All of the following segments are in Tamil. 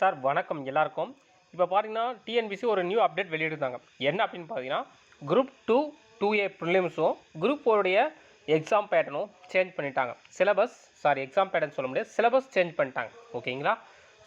சார் வணக்கம் எல்லாருக்கும். இப்போ பார்த்தீங்கன்னா டிஎன்பிசி ஒரு நியூ அப்டேட் வெளியிட்டாங்க என்ன அப்படின்னு பார்த்தீங்கன்னா குரூப் டூ டூ ஏ ப்ரிலிம்ஸும் குரூப் ஃபோருடைய எக்ஸாம் பேட்டர்னும் சேஞ்ச் பண்ணிட்டாங்க. சிலபஸ் சாரி எக்ஸாம் பேட்டர்ன் சொல்ல முடியாது. சிலபஸ் சேஞ்ச் பண்ணிட்டாங்க. ஓகேங்களா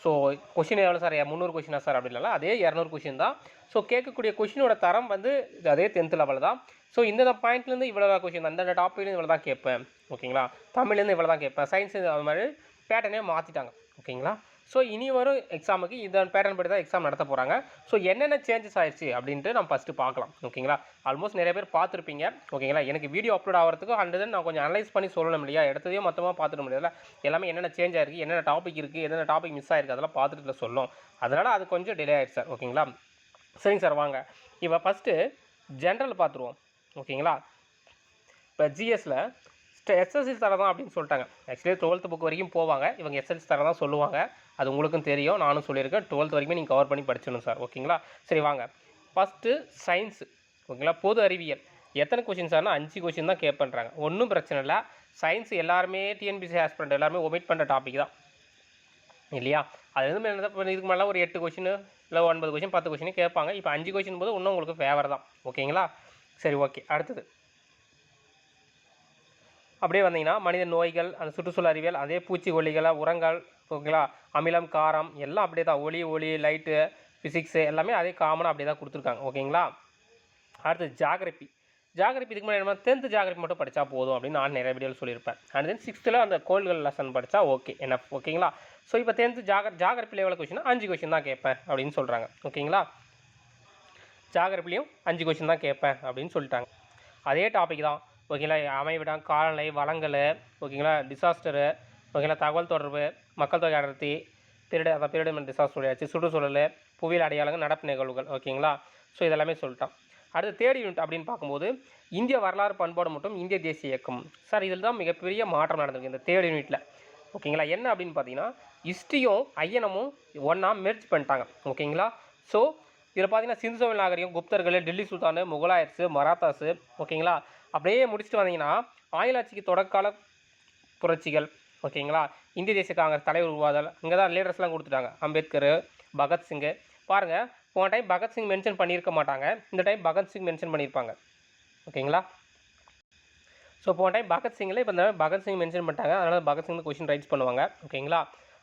ஸோ கொஷின் எவ்வளோ சார் முந்நூறு கொஷினா சார் அப்படி அதே இரநூறு கொஷின் தான். ஸோ கேட்கக்கூடிய கொஷினோட தரம் வந்து அதே டென்த் லெவல் தான். ஸோ இந்த பாயிண்ட்லேருந்து இவ்வளோ தான் கொஷின் அந்தந்த டாப்பிக்லேருந்து இவ்வளோ தான் கேட்பேன். ஓகேங்களா தமிழ்லேருந்து இவ்வளோ தான் கேட்பேன். சயின்ஸ் அது மாதிரி பேட்டர்னே மாற்றிட்டாங்க ஓகேங்களா ஸோ இனி வரும் எக்ஸாமுக்கு இதன் பேட்டர்ன் படி தான் எக்ஸாம் நடத்த போகிறாங்க ஸோ என்னென்ன சேஞ்சஸ் ஆயிடுச்சு அப்படின்ட்டு நம்ம ஃபஸ்ட்டு பார்க்கலாம். ஓகேங்களா? ஆல்மோஸ்ட் நிறைய பேர் பார்த்துருப்பீங்க. ஓகேங்களா? எனக்கு வீடியோ அப்லோட் ஆகிறதுக்கு ஹண்ட்ரட் நான் கொஞ்சம் அனலைஸ் பண்ணி சொல்லணும் இல்லையா? எடுத்ததையும் மொத்தமாக பார்த்துட முடியல எல்லாமே என்னென்ன சேஞ்ச் ஆயிருக்கு என்னென்ன டாபிக் இருக்குது என்னென்ன டாபிக் மிஸ் ஆயிருக்கு அதெல்லாம் பார்த்துட்டு சொல்லும் அதனால் அது கொஞ்சம் டிலே ஆயிடுச்சு சார். ஓகேங்களா? சரிங்க சார் வாங்க. இப்போ ஃபஸ்ட்டு ஜென்ரல் பார்த்துருவோம். ஓகேங்களா? இப்போ ஜிஎஸில் எஸ்எஸ்எல்சி தர தான் அப்படின்னு சொல்லிட்டாங்க. ஆக்சுவலி டுவெல்த்து புக் வரைக்கும் போவாங்க. இவங்க எஸ்எஸ்சி தரம் தான் சொல்லுவாங்க. அது உங்களுக்கும் தெரியும். நானும் சொல்லியிருக்கேன். டுவெல்த் வரைக்கும் நீங்கள் கவர் பண்ணி படிச்சிடணும் சார். ஓகேங்களா? சரி வாங்க. ஃபஸ்ட்டு சயின்ஸு ஓகேங்களா? பொது அறிவியல். எத்தனை கொஷின் சார்னா அஞ்சு கொஷின் தான் கேட்பண்றாங்க ஒன்றும் பிரச்சனை இல்லை. சயின்ஸ் எல்லாருமே டிஎன்பிசி ஆஸ்பிரண்ட் எல்லாருமே ஒமிட் பண்ணுற டாபிக் தான். இல்லையா? அது வந்து என்ன இப்போ இதுக்கு மேலே ஒரு எட்டு கொஷின் இல்லை ஒன்பது கொஷின் பத்து கொஷின் கேட்பாங்க. இப்போ அஞ்சு கொஷின் போது இன்னும் உங்களுக்கு ஃபேவர் தான். ஓகேங்களா? சரி ஓகே. அடுத்தது. அப்படியே வந்தீங்கன்னா மனித நோய்கள் அந்த சுற்றுச்சூழல் அறிவியல் அதே பூச்சிக்கொல்லிகள் உரங்கள் ஓகேங்களா அமிலம் காரம் எல்லாம் அப்படியே தான். ஒளி ஒளி லைட்டு ஃபிசிக்ஸு எல்லாமே அதே காமனாக அப்படியே தான் கொடுத்துருக்காங்க. ஓகேங்களா? அடுத்து ஜாகிரபி ஜாகிரபி இதுக்கு முன்னாடி டென்த்து ஜாகிரபி மட்டும் படித்தா போதும் அப்படின்னு நான் நிறைய வீடியோவில் சொல்லியிருப்பேன். அண்ட் தென் சிக்ஸ்த்தில் அந்த கோள்கள் லெசன் படித்தா ஓகே என்ன ஓகேங்களா? ஸோ இப்போ டென்த்து ஜாகர் ஜாகிரபியில் எவ்வளோ கொஷினா அஞ்சு கொஷின் தான் கேட்பேன் அப்படின்னு சொல்கிறாங்க ஓகேங்களா? ஜாகிரபிலையும் அஞ்சு கொஷின் தான் கேட்பேன் அப்படின்னு சொல்லிட்டாங்க. அதே டாபிக் தான். ஓகேங்களா? அமைவிடம் காலநிலை வளங்கள் ஓகேங்களா? டிசாஸ்டரு ஓகேங்களா தகவல் தொடர்பு மக்கள் தொகை அடர்த்தி திருட அதான் திருடம் என்று சார் சொல்லியாச்சு சுற்றுச்சூழல் புவியியல் அடையாளங்கள் நடப்பு நிகழ்வுகள் ஓகேங்களா? ஸோ இதெல்லாமே சொல்லிட்டான் அடுத்து தேர்ட் யூனிட் அப்படின்னு பார்க்கும்போது இந்திய வரலாறு பண்பாடு மற்றும் இந்திய தேசிய இயக்கம். சார் இதில் தான் மிகப்பெரிய மாற்றம் நடந்திருக்கு இந்த தேர்ட் யூனிட்டில் ஓகேங்களா? என்ன அப்படின்னு பார்த்தீங்கன்னா ஹிஸ்ட்ரியும் ஐயனமும் ஒன்றா மெர்ஜ் பண்ணிட்டாங்க. ஓகேங்களா? ஸோ இதில் பார்த்தீங்கன்னா சிந்து நாகரிகம் குப்தர்கள் டெல்லி சுல்தானு முகலாயர்ஸு மராத்தாஸு ஓகேங்களா? அப்படியே முடிச்சுட்டு வந்தீங்கன்னா ஆங்கிலாட்சிக்கு தொடக்கால புரட்சிகள் ஓகேங்களா? இந்திய தேசிய காங்கிரஸ் தலைவர் உருவாதல். இங்கே தான் லீடர்ஸ்லாம் கொடுத்துட்டாங்க. அம்பேத்கர் பகத்சிங்கு பாருங்கள் போன டைம் பகத்சிங் மென்ஷன் பண்ணியிருக்க மாட்டாங்க. இந்த டைம் பகத்சிங் மென்ஷன் பண்ணியிருப்பாங்க. ஓகேங்களா? ஸோ போன டைம் பகத்சிங்கில் இப்போ இந்த பகத்சிங் மென்ஷன் பண்ணிட்டாங்க. அதனால் பகத்சிங் கொஷின் ரைட்ஸ் பண்ணுவாங்க. ஓகேங்களா?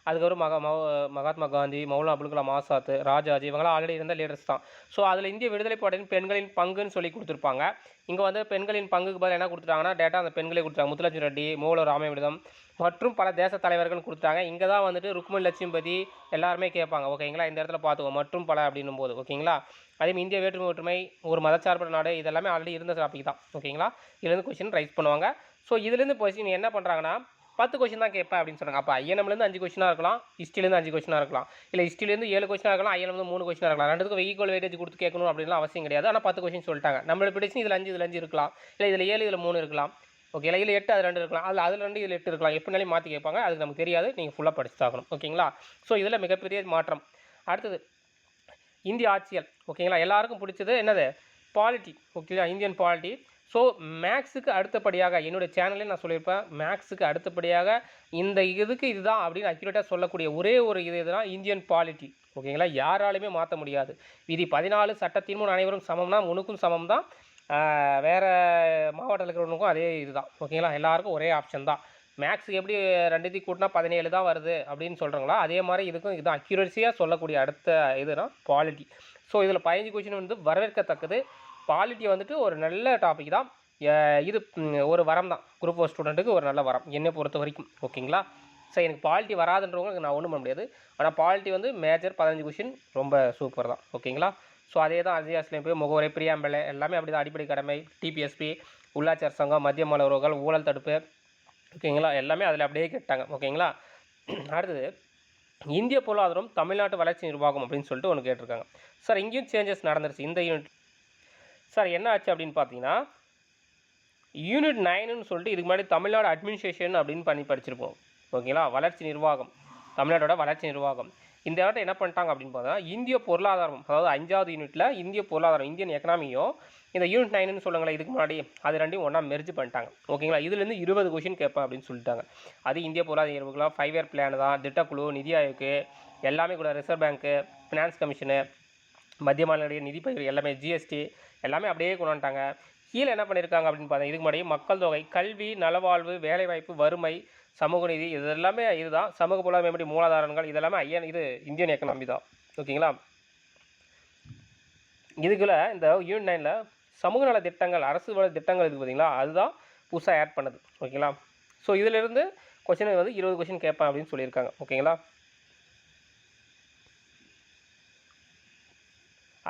அதுக்கப்புறம் மகா மௌ மகாத்மா காந்தி மௌலா அபுல் கலாம் ஆசாத் ராஜாஜி இவங்களாம் ஆல்ரெடி இருந்த லீடர்ஸ் தான். ஸோ அதில் இந்திய விடுதலை போராட்டின் பெண்களின் பங்குன்னு சொல்லி கொடுத்துருப்பாங்க. இங்கே வந்து பெண்களின் பங்குக்கு பதில் என்ன கொடுத்துட்டாங்கன்னா டேட்டா அந்த பெண்களே கொடுத்தாங்க முத்துலட்சுமி ரெட்டி மூல ராமவிரதம் மற்றும் பல தேச தலைவர்கள் கொடுத்தாங்க. இங்கே தான் வந்துட்டு ருக்மணி லட்சுமிபதி எல்லாருமே கேட்பாங்க. ஓகேங்களா இந்த இடத்துல பார்த்துக்கோ மற்றும் பல அப்படின்னும் போது. ஓகேங்களா அதே மாதிரி இந்திய வேற்றுமை ஒற்றுமை ஒரு மதச்சார்பற்ற நாடு இதெல்லாமே ஆல்ரெடி இருந்த டாபிக் தான். ஓகேங்களா இதுலேருந்து கொஸ்டின் ரைஸ் பண்ணுவாங்க. ஸோ இதுலேருந்து கொஸ்டின் என்ன பண்ணுறாங்கன்னா பத்து கொஸ்டின் தான் கேட்பேன் அப்படின்னு சொல்கிறாங்க அப்போ ஐஎன்எம்லேருந்து அஞ்சு கொஸ்டினாக இருக்கலாம். ஹிஸ்ட்ரிலேருந்து அஞ்சு கொஸ்டினாக இருக்கலாம். இல்லை ஹிஸ்ட்ரிலேருந்து ஏழு கொஸ்டினாக இருக்கலாம். ஐஎன்எம்ல மூணு கொஸ்டினாக இருக்கலாம். ரெண்டுக்கும் ஈக்குவல் வெயிட்டேஜ் கொடுத்து கேட்கணும் அப்படின்லாம் அவசியம் கிடையாது. ஆனால் பத்து கொஸ்டின் சொல்லிட்டாங்க. நம்மளோட பிடிச்சி இதில் அஞ்சு இதில் அஞ்சு இருக்கலாம். இல்லை இதில் ஏழு இதில் மூணு இருக்கலாம். ஓகே இல்லை இதில் எட்டு அது ரெண்டு இருக்கலாம். அதில் அதில் ரெண்டு இதில் எட்டு இருக்கலாம். எப்படினாலே மாற்றி கேட்பாங்க. அது நமக்கு தெரியாது. நீங்கள் ஃபுல்லாக படிச்சு தாக்கணும் ஓகேங்களா ஸோ இதில் மிகப்பெரிய மாற்றம். அடுத்தது இந்திய ஆட்சியல். ஓகேங்களா எல்லாருக்கும் பிடிச்சது என்னது? பாலிட்டி ஓகேங்களா இந்தியன் பாலிட்டி ஸோ மேக்ஸுக்கு அடுத்தபடியாக என்னுடைய சேனல்லே நான் சொல்லியிருப்பேன். மேக்ஸுக்கு அடுத்தபடியாக இந்த இதுக்கு இதுதான் அப்படின்னு அக்யூரேட்டாக சொல்லக்கூடிய ஒரே ஒரு இது இதுனா இந்தியன் பாலிட்டி ஓகேங்களா யாராலுமே மாற்ற முடியாது. விதி பதினாலு சட்டத்தின் முன் அனைவரும் சமம்னா உனக்கும் சமம் தான் வேறு மாவட்டத்தில் இருக்கிறவனுக்கும் அதே இதுதான். ஓகேங்களா? எல்லாருக்கும் ஒரே ஆப்ஷன் தான். மேக்ஸுக்கு எப்படி ரெண்டுத்தையும் கூட்டினா பதினேழு தான் வருது அப்படின்னு சொல்கிறாங்களா அதே மாதிரி இதுக்கும் இதுதான். அக்யூரஸியாக சொல்லக்கூடிய அடுத்த இதுனா பாலிட்டி ஸோ இதில் பதினஞ்சு கொஷின் வந்து வரவேற்கத்தக்கது. பாலிட்டி வந்துட்டு ஒரு நல்ல டாபிக் தான். இது ஒரு வரம் தான். குரூப் ஃபோர் ஸ்டூடெண்ட்டுக்கு ஒரு நல்ல வரம். என்னை பொறுத்த வரைக்கும். ஓகேங்களா? சரி எனக்கு பாலிட்டி வராதுன்றவங்களுக்கு நான் ஒன்றும் பண்ண முடியாது. ஆனால் பாலிட்டி வந்து மேஜர் பதினஞ்சு கொஷின் ரொம்ப சூப்பர் தான். ஓகேங்களா? ஸோ அதே தான் அஜியாஸ்லேயும் போய் முகவரை பிரியாம்பலை எல்லாமே அப்படி தான் அடிப்படை கடமை. டிபிஎஸ்பி உள்ளாட்சி அரசாங்கம் மத்திய மாநில உறவுகள் ஊழல் தடுப்பு. ஓகேங்களா எல்லாமே அதில் அப்படியே கேட்டாங்க. ஓகேங்களா அடுத்தது இந்திய பொருளாதாரம் தமிழ்நாட்டு வளர்ச்சி நிர்வாகம் அப்படின்னு சொல்லிட்டு ஒன்று கேட்டிருக்காங்க. சார் இங்கேயும் சேஞ்சஸ் நடந்துருச்சு. இந்த யூனிட் சார் என்ன ஆச்சு அப்படின்னு பார்த்தீங்கன்னா யூனிட் நைனுன்னு சொல்லிட்டு இதுக்கு முன்னாடி தமிழ்நாடு அட்மினிஸ்ட்ரேஷன் அப்படின்னு பண்ணி படிச்சிருப்போம். ஓகேங்களா வளர்ச்சி நிர்வாகம். தமிழ்நாட்டோட வளர்ச்சி நிர்வாகம். இந்த இடத்த என்ன பண்ணிட்டாங்க அப்படின்னு பார்த்தா இந்திய பொருளாதாரம் அதாவது அஞ்சாவது யூனிட்டில் இந்திய பொருளாதாரம் இந்தியன் எக்கனாமியும் இந்த யூனிட் நைனுன்னு சொல்லுங்களேன் இதுக்கு முன்னாடி அது ரெண்டையும் ஒன்றா மெர்ஜ் பண்ணிட்டாங்க. ஓகேங்களா இதுலேருந்து இருபது கொஷின் கேட்பேன் அப்படின்னு சொல்லிட்டாங்க. அது இந்திய பொருளாதார இயல்புகளாக ஃபைவ் இயர் பிளான் தான். திட்டக்குழு நிதி ஆயோக்கு எல்லாமே கூட ரிசர்வ் பேங்க்கு ஃபினான்ஸ் கமிஷனு மத்திய மாநில நிதி பகிர்வு எல்லாமே ஜிஎஸ்டி எல்லாமே அப்படியே கொண்டு வந்துட்டாங்க. கீழே என்ன பண்ணியிருக்காங்க அப்படின்னு பார்த்தா இதுக்கு முன்னாடி மக்கள் தொகை கல்வி நலவாழ்வு வேலைவாய்ப்பு வறுமை சமூக நீதி இது எல்லாமே இதுதான். சமூக பொருளாதார மேம்படி மூலாதாரங்கள் இதெல்லாமே ஐயன் இது இந்தியன் எக்கனாமி தான். ஓகேங்களா? இதுக்குள்ளே இந்த யூனிட் நைனில் சமூக நல திட்டங்கள் அரசு வள திட்டங்கள் இருக்குது பார்த்தீங்களா அதுதான் புதுசாக ஆட் பண்ணுது. ஓகேங்களா? ஸோ இதிலிருந்து கொஷின் வந்து இருபது கொஷின் கேட்பேன் அப்படின்னு சொல்லியிருக்காங்க. ஓகேங்களா?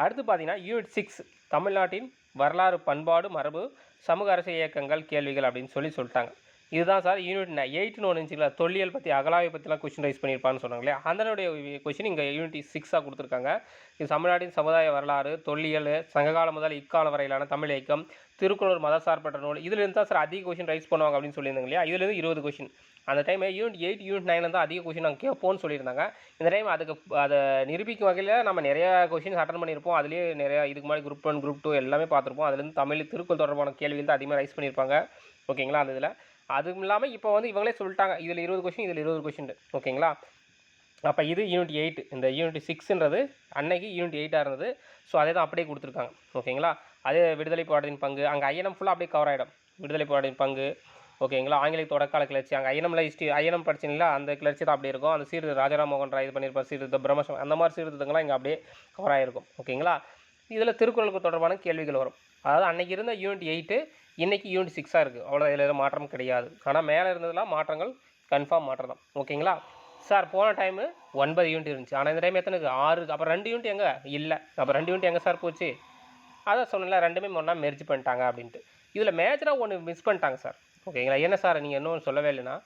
அடுத்து பார்த்தீங்கன்னா யூனிட் சிக்ஸ் தமிழ்நாட்டின் வரலாறு பண்பாடு மரபு சமூக அரசியல் இயக்கங்கள் கேள்விகள் அப்படின்னு சொல்லி சொல்லிட்டாங்க. இதுதான் சார் யூனிட் எயிட்னு ஒன்று இருந்துச்சுங்களா? தொல்லியல் பற்றி அகலாவை பற்றிலாம் கொஷின் ரைஸ் பண்ணியிருப்பான்னு சொன்னாங்களே அதனுடைய கொஷின் இங்கே யூனிட் சிக்ஸாக கொடுத்துருக்காங்க. இது தமிழ்நாட்டின் சமுதாய வரலாறு தொல்லியல் சங்ககாலம் முதல் இக்காலம் வரையிலான தமிழ் இயக்கம் திருக்குறள் மதசார்பற்ற நூல். இதுலேருந்து தான் சார் அதிக கொஷின் ரைஸ் பண்ணுவாங்க அப்படின்னு சொல்லியிருந்தாங்க இல்லையா? இதுலேருந்து இருபது கொஷின் அந்த time unit eight unit nine தான் அதிக கொஷின் நாங்கள் கேட்போம்னு சொல்லியிருந்தாங்க. இந்த டைம் அதுக்கு அதை நிரூபிக்கும் வகையில் நம்ம நிறைய கொஷின்ஸ் அட்டன் பண்ணியிருப்போம். அதுலேயே நிறையா இதுக்கு முன்னாடி குரூப் ஒன் குரூப் டூ எல்லாமே பார்த்துருப்போம். அதுலேருந்து தமிழ் திருக்குறள் தொடர்பான கேள்விகள் தான் அதிகமாக ரைஸ் பண்ணியிருப்பாங்க. ஓகேங்களா அந்த இதில்? அதுவும் இல்லாமல் இப்போ வந்து இவங்களே சொல்லிட்டாங்க இதில் இருபது கொஷின் இதில் இருபது கொஷின் ஓகேங்களா? அப்போ இது யூனிட் எயிட் இந்த யூனிட் சிக்ஸ்ன்றது அன்னைக்கு யூனிட் எயிட்டாக இருந்தது. ஸோ அதே தான் அப்படியே கொடுத்துருக்காங்க. ஓகேங்களா? அதே விடுதலை போராட்டத்தின் பங்கு அங்கே ஐயனம் ஃபுல்லாக அப்படியே கவர் ஆகிடும் விடுதலை போராட்டத்தின் பங்கு ஓகேங்களா? ஆங்கில தொடக்கால கிளர்ச்சி அங்கே ஐஎனம்ல ஹிஸ்ட்ரி ஐயனம் படிச்சிங்களா அந்த கிளர்ச்சி தான் அப்படியே இருக்கும். அந்த சீர்திரு ராஜாராம் மோகன் ராய் இது பண்ணியிருப்பார் சீர்திருத்த பிரம்மசம் அந்த மாதிரி சீர்திருத்தங்கள்லாம் இங்கே அப்படியே கவர் ஆகிருக்கும் ஓகேங்களா? இதில் திருக்குறளுக்கு தொடர்பான கேள்விகள் வரும். அதாவது அன்னைக்கு இருந்த யூனிட் எயிட்டு இன்றைக்கி யூனிட் சிக்ஸாக இருக்குது அவ்வளோ இதில் எதுவும் மாற்றம் கிடையாது. ஆனால் மேலே இருந்ததெல்லாம் மாற்றங்கள் கன்ஃபார்ம் மாற்றம் தான் ஓகேங்களா? சார் போன டைமு ஒன்பது யூனிட் இருந்துச்சு. ஆனால் இந்த டைம் எத்தனை இருக்குது ஆறு. அப்புறம் ரெண்டு யூனிட் எங்கே? இல்லை. அப்போ ரெண்டு யூனிட் எங்கே சார் போச்சு? அதான் சொன்னல ரெண்டுமே ஒன்றா மெர்ஜ் பண்ணிட்டாங்க அப்படின்ட்டு. இதில் மேஜராக ஒன்று மிஸ் பண்ணிட்டாங்க சார். ஓகேங்களா? என்ன சார் நீங்கள் இன்னும் சொல்லவே இல்லைன்னா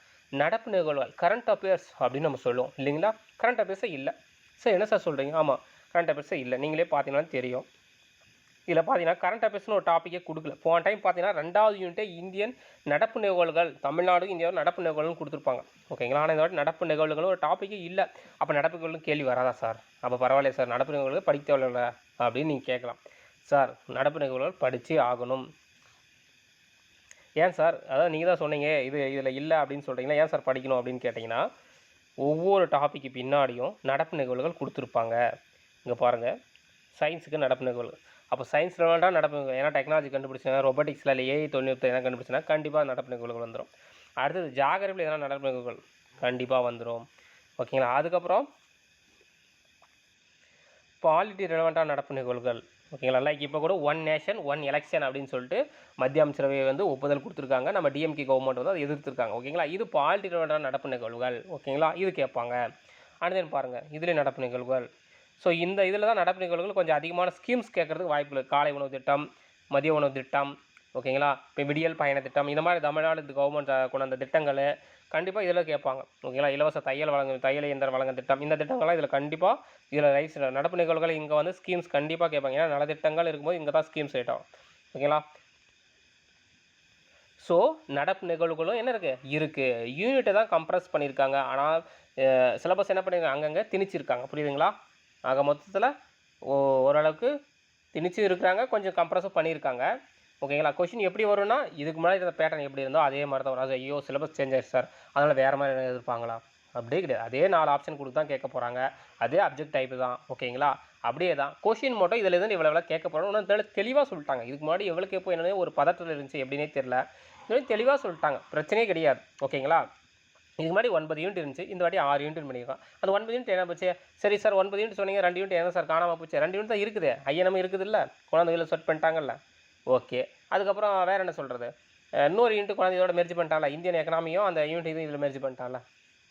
நடப்பு நிகழ்வுகள் கரண்ட் அஃபேர்ஸ் அப்படின்னு நம்ம சொல்லுவோம். இல்லைங்களா? கரண்ட் அஃபேர்ஸே இல்லை. சார் என்ன சார் சொல்கிறீங்க ஆமாம் கரண்ட் அஃபேர்ஸே இல்லை. நீங்களே பார்த்தீங்கன்னா தெரியும். இதில் பார்த்தீங்கன்னா கரண்ட் அஃபேர்ஸ்னு ஒரு டாப்பிக்கே கொடுக்கல. போன டைம் பார்த்தீங்கன்னா ரெண்டாவது யூனிட்டே இந்தியன் நடப்பு நிகழ்வுகள் தமிழ்நாடு இந்தியாவில் நடப்பு நிகழ்வுகள்னு கொடுத்துருப்பாங்க. ஓகேங்களா ஆனால் இந்த வாட்டி நடப்பு நிகழ்வுகளும் ஒரு டாப்பிக்கே இல்லை. அப்போ நடப்பு நிகழ்வுகளும் கேள்வி வராதா சார் அப்போ பரவாயில்லையா சார் நடப்பு நிகழ்வுகள் படிக்க தேவையில்ல அப்படின்னு நீங்கள் கேட்கலாம். சார் நடப்பு நிகழ்வுகள் படித்து ஆகணும். ஏன் சார் அதாவது நீங்கள் தான் சொன்னீங்க இது இதில் இல்லை அப்படின்னு சொல்கிறீங்களா ஏன் சார் படிக்கணும் அப்படின்னு கேட்டிங்கன்னா ஒவ்வொரு டாப்பிக்கு பின்னாடியும் நடப்பு நிகழ்வுகள் கொடுத்துருப்பாங்க. இங்கே பாருங்கள் சயின்ஸுக்கு நடப்பு நிகழ்வு அப்போ சயின்ஸ் ரிலவெண்ட்டாக நடப்பு நிகழ்வு ஏன்னா டெக்னாலஜி கண்டுபிடிச்சினா ரொபோட்டிக்ஸில் இல்லை ஏஐ தொழில்நுட்பத்தை என்ன கண்டுபிடிச்சினா கண்டிப்பாக நடப்பு நிகழ்வுகள் வந்துடும் அடுத்தது ஜாகிரபியில் எதனா நடப்பு நிகழ்வுகள் கண்டிப்பாக வந்துடும் ஓகேங்களா அதுக்கப்புறம் பாலிட்டி ரிலவெண்ட்டாக நடப்பு நிகழ்வுகள் ஓகேங்களா லைக் இப்போ கூட ஒன் நேஷன் ஒன் எலெக்ஷன் அப்படின்னு சொல்லிட்டு மத்திய அமைச்சரவை வந்து ஒப்புதல் கொடுத்துருக்காங்க. நம்ம டிஎம்கே கவர்மெண்ட் வந்து அதை எதிர்த்துருக்காங்க. ஓகேங்களா இது பாலிட்டி ரிலவெண்ட்டான நடப்பு நிகழ்வுகள் ஓகேங்களா இது கேட்பாங்க. அடுத்து பாருங்கள் இதில் நடப்பு நிகழ்வுகள் ஸோ இந்த இதில் தான் நடப்பு நிகழ்வுகள் கொஞ்சம் அதிகமான ஸ்கீம்ஸ் கேட்குறதுக்கு வாய்ப்பு இருக்குது காலை உணவு திட்டம் மதிய உணவு திட்டம் ஓகேங்களா? இப்போ விடியல் பயண திட்டம் இந்த மாதிரி தமிழ்நாடு கவர்மெண்ட் கொண்டு அந்த திட்டங்கள் கண்டிப்பாக இதில் கேட்பாங்க. ஓகேங்களா? இலவச தையல் வழங்கும் தையல் இயந்திரம் வழங்கும் திட்டம் இந்த திட்டங்கள்லாம் இதில் கண்டிப்பாக இதில் ரைஸ் நடப்பு நிகழ்வுகள் இங்கே வந்து ஸ்கீம்ஸ் கண்டிப்பாக கேட்பாங்க. ஏன்னா நலத்திட்டங்கள் இருக்கும்போது இங்கே தான் ஸ்கீம்ஸ் ஐட்டம் ஓகேங்களா? ஸோ நடப்பு நிகழ்வுகளும் என்ன இருக்குது இருக்குது யூனிட்டை தான் கம்ப்ரஸ் பண்ணியிருக்காங்க. ஆனால் சிலபஸ் என்ன பண்ணியிருக்காங்க? அங்கங்கே திணிச்சிருக்காங்க. புரியுதுங்களா? ஆக மொத்தத்தில் ஓரளவுக்கு திணிச்சு இருக்கிறாங்க கொஞ்சம் கம்ப்ரஸும் பண்ணியிருக்காங்க. ஓகேங்களா? கொஷின் எப்படி வரும்னா இதுக்கு முன்னாடி இருந்த பேட்டர்ன் எப்படி இருந்தோ அதே மாதிரி தான் வரும் ஐயோ சிலபஸ் சேஞ்ச் ஆயிடுச்சு சார் அதனால் வேறு மாதிரி என்ன எதிர்ப்பாங்களா அப்படியே கிடையாது. அதே நாலு ஆப்ஷன் கொடுத்து தான் கேட்க போகிறாங்க அதே அப்ஜெக்ட் டைப் தான். ஓகேங்களா? அப்படியே தான் கொஷின் மட்டும் இதில் இருந்து இவ்வளோ கேட்க போகிறோம் இன்னும் தெளிவாக சொல்லிட்டாங்க. இதுக்கு முன்னாடி எவ்வளோ கேட்போம் என்னன்னே ஒரு பதட்டத்தில் இருந்துச்சு எப்படின்னே தெரில தெளிவாக சொல்லிட்டாங்க. பிரச்சனையே கிடையாது. ஓகேங்களா? இதுக்கு முன்னாடி ஒன்பது யூனிட் இருந்துச்சு இந்த வாட்டி ஆறு யூனிட் பண்ணியிருக்கோம் அந்த ஒன்பது யூனிட் என்ன போச்சு? சரி சார் ஒன்பது யூனிட் சொன்னீங்க ரெண்டு யூனிட் என்ன சார் காணாமல் போச்சு. ரெண்டு யூனிட் தான் இருக்குது. ஐயனமும் இருக்குது இல்லை குழந்தைகளை செட் பண்ணிட்டாங்கல்ல? ஓகே அதுக்கப்புறம் வேறு என்ன சொல்கிறது இன்னொரு யூனிட் குழந்தையோட மெர்ஜி பண்ணிட்டாங்களா இந்தியன் எக்கனாமியும் அந்த யூனிட் இதுவும் இதில் மெர்ஜி பண்ணிட்டாங்களா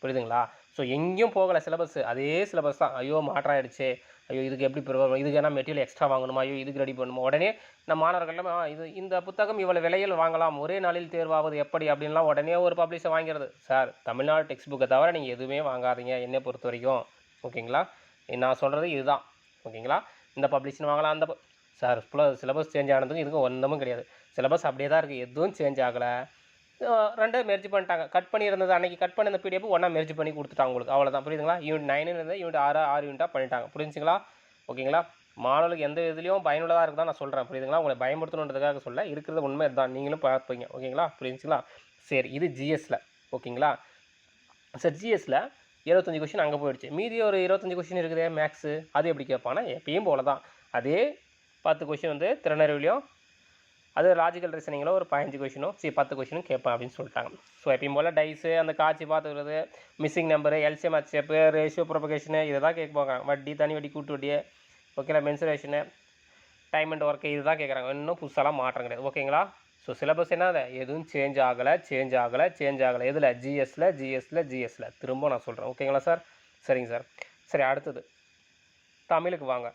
புரியுதுங்களா? ஸோ எங்கேயும் போகலை சிலபஸ் அதே சிலபஸ் தான். ஐயோ மாற்றாயிடுச்சு. ஐயோ இதுக்கு எப்படி ப்ரிவ இதுக்கு என்ன மெட்டீரியல் எக்ஸ்ட்ரா வாங்கணுமா? ஐயோ இதுக்கு ரெடி பண்ணணுமா? உடனே நம்ம மாணவர்கள்லாம் இது இந்த புத்தகம் இவ்வளோ விலையில் வாங்கலாம். ஒரே நாளில் தேர்வாவது எப்படி? அப்படின்லாம் உடனே ஒரு பப்ளிஷர் வாங்கிறது. சார் தமிழ்நாடு டெக்ஸ்ட் புக்கை தவிர நீங்கள் எதுவுமே வாங்காதீங்க. என்னை பொறுத்த வரைக்கும். ஓகேங்களா? நான் சொல்கிறது இதுதான். ஓகேங்களா? இந்த பப்ளிஷன் வாங்கலாம். அந்த சார் ஃபுல்லாக சிலபஸ் சேஞ்ச் ஆனதுக்கும் இதுக்கும் ஒன்றுமும் கிடையாது. சிலபஸ் அப்படியே தான் இருக்குது எதுவும் சேஞ்ச் ஆகலை. ரெண்டு மெர்ஜ் பண்ணிட்டாங்க. கட் பண்ணியிருந்தது அன்றைக்கி கட் பண்ண பிடிஎஃப் ஒன்றா மெர்ஜ் பண்ணி கொடுத்துட்டாங்க உங்களுக்கு. அவ்வளோதான் புரியுதுங்களா? யூனிட் நைன் இருந்தது யூனிட் ஆறு ஆறு யூனிட்டாக பண்ணிட்டாங்க. புரிஞ்சுங்களா? ஓகேங்களா? மாணவர்களுக்கு எந்த இதுலேயும் பயனுள்ளதாக இருக்குதான் நான் சொல்கிறேன் புரியுதுங்களா? உங்களை பயன்படுத்தணுன்றதுக்காக சொல்ல இருக்கிறது உண்மை தான் நீங்களும் பார்ப்பீங்க. ஓகேங்களா? புரிஞ்சுங்களா? சரி இது ஜிஎஸ்சில் ஓகேங்களா? சார் ஜிஎஸ்சில் இருபத்தஞ்சி கொஷின் அங்கே போயிடுச்சு. மீதி ஒரு இருபத்தஞ்சி கொஷின் இருக்குதே மேக்ஸு அது எப்படி கேட்பானா எப்பயும் போல தான் அதே பத்து கொஷின் வந்து திறனறிவிலையும் அது லாஜிக்கல் ரீசனிங்கில் ஒரு பதினஞ்சு கொஷினும் சரி பத்து கொஷினும் கேட்பேன் அப்படின்னு சொல்லிட்டாங்க. ஸோ எப்பயும் போல் டைஸு அந்த காட்சி பார்த்துக்கிறது மிஸ்ஸிங் நம்பரு எல்சிஎம் அச்சேப்பு ரேஷியோ ப்ரொபகேஷனு இதை தான் கேட்க போகிறாங்க வட்டி தனி வட்டி கூட்டு வட்டி ஓகேங்களா மென்சுரேஷனு டைம் அண்ட் ஒர்க்கு இதுதான் கேட்குறாங்க. இன்னும் புதுசாலாம் மாற்றம் கிடையாது. ஓகேங்களா ஸோ சிலபஸ் என்ன எதுவும் சேஞ்ச் ஆகலை சேஞ்ச் ஆகலை சேஞ்ச் ஆகலை. எதில்? ஜிஎஸ்சில் ஜிஎஸ்சில் ஜிஎஸ்சில் திரும்ப நான் சொல்கிறேன் ஓகேங்களா சார் சரிங்க சார் சரி அடுத்தது. தமிழுக்கு வாங்க.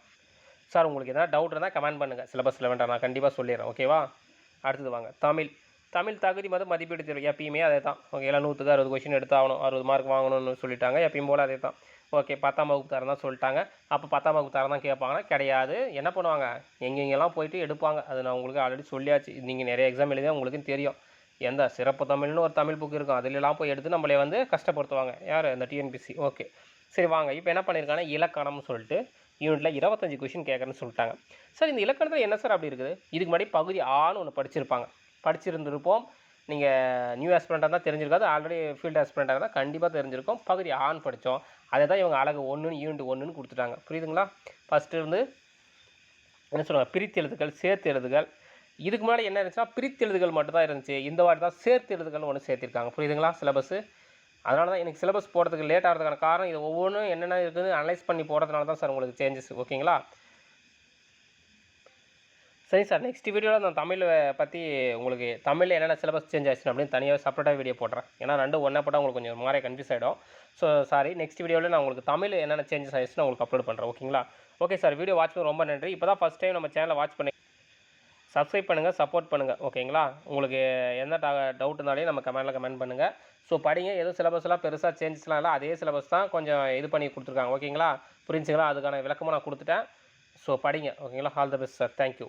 சார் உங்களுக்கு எதனா டவுட் இருந்தால் கமெண்ட் பண்ணுங்கள் சிலபஸில் வேண்டாம் நான் கண்டிப்பாக சொல்லிடுறேன். ஓகேவா அடுத்தது வாங்க. தமிழ். தமிழ் தகுதி மதம் மதிப்பீடு தேர்வு. எப்பயுமே அதே தான் ஓகே எல்லாம் நூற்றுக்கு அறுபது கொஷின் எடுத்தாகணும். அறுபது மார்க் வாங்கணும்னு சொல்லிட்டாங்க. எப்பயும் போல் அதே தான் ஓகே பத்தாம் வகுப்பு தரம் தான் சொல்லிட்டாங்க. அப்போ பத்தாம் வகுப்பு தரம் தான் கேட்பாங்கன்னா கிடையாது. என்ன பண்ணுவாங்க? எங்கெங்கெல்லாம் போயிட்டு எடுப்பாங்க? அது நான் உங்களுக்கு ஆல்ரெடி சொல்லியாச்சு. நீங்கள் நிறைய எக்ஸாம் எழுதியா உங்களுக்கு தெரியும். எந்த சிறப்பு தமிழ்னு ஒரு தமிழ் புக் இருக்கும். அதிலெல்லாம் போய் எடுத்து நம்மளே வந்து கஷ்டப்படுத்துவாங்க. யார்? இந்த டிஎன்பிசி ஓகே சரி வாங்க. இப்போ என்ன பண்ணியிருக்காங்கன்னா இலக்கணம்னு சொல்லிட்டு யூனிட்டில் இருபத்தஞ்சி கொஷின் கேட்குறேன்னு சொல்லிட்டாங்க. சார் இந்த இலக்கணத்தில் என்ன சார் அப்படி இருக்குது? இதுக்கு முன்னாடி பகுதி ஆன்னு ஒன்று படிச்சிருப்பாங்க. படிச்சிருந்திருப்போம். நீங்கள் நியூ ஆஸ்பிரண்ட்டாக தான் தெரிஞ்சிருக்காது. ஆல்ரெடி ஃபீல்டு ஆஸ்பிரண்ட்டாக தான் கண்டிப்பாக தெரிஞ்சிருக்கும். பகுதி ஆன் படித்தோம் அதை தான் இவங்க அழகு ஒன்றுன்னு யூனிட் ஒன்றுன்னு கொடுத்துட்டாங்க. புரியுதுங்களா? ஃபஸ்ட்டு இருந்து என்ன சொல்லுவாங்க? பிரித்து எழுதுகள் சேர்த்து எழுதுகள். இதுக்கு முன்னாடி என்ன இருந்துச்சுன்னா பிரித்து எழுதுகள் மட்டும் தான் இருந்துச்சு. இந்த வாட்டி தான் சேர்த்து எழுதுகள்னு ஒன்று சேர்த்திருக்காங்க. புரியுதுங்களா? சிலபஸ்ஸு அதனால தான் எனக்கு சிலபஸ் போடுறதுக்கு லேட் ஆகிறதுக்கான காரணம் இது ஒவ்வொன்றும் என்னென்ன இருக்குதுன்னு அனலைஸ் பண்ணி போடுறதுனால தான் சார் உங்களுக்கு சேஞ்சஸ் ஓகேங்களா சரி சார் நெக்ஸ்ட் வீடியோவில் நான் தமிழ் பற்றி உங்களுக்கு தமிழில் என்னென்ன சிலபஸ் சேஞ்ச் ஆச்சு அப்படின்னு தனியாக செப்பரேட்டாக வீடியோ போடுறேன். ஏன்னா ரெண்டு ஒன்றா போட்டால் உங்களுக்கு கொஞ்சம் மாதிரி கன்ஃபியூஸ் ஆகிடும் ஸோ சாரி நெக்ஸ்ட் வீடியோவில் நான் உங்களுக்கு தமிழ் என்னென்ன சேஞ்சஸ் ஆயிடுச்சுன்னு உங்களுக்கு அப்லோட் பண்ணுறேன் ஓகேங்களா ஓகே சார் வீடியோ வாட்ச் பண்ண ரொம்ப நன்றி. இப்போ தான் ஃபஸ்ட் டைம் நம்ம சேனலை வாட்ச் பண்ணி சப்ஸ்கிரைப் பண்ணுங்கள் சப்போர்ட் பண்ணுங்கள் ஓகேங்களா உங்களுக்கு எந்த டவுட் இருந்தாலும் நம்ம கமெண்ட்டில் கமெண்ட் பண்ணுங்கள் ஸோ படிங்க எதுவும் சிலபஸ்லாம் பெருசாக சேஞ்சஸ்லாம் இல்லை அதே சிலபஸ் தான் கொஞ்சம் இது பண்ணி கொடுத்துருக்காங்க ஓகேங்களா புரிஞ்சுங்களா? அதுக்கான விளக்கமாக நான் கொடுத்துட்டேன். ஸோ படிங்க ஓகேங்களா all the best sir thank you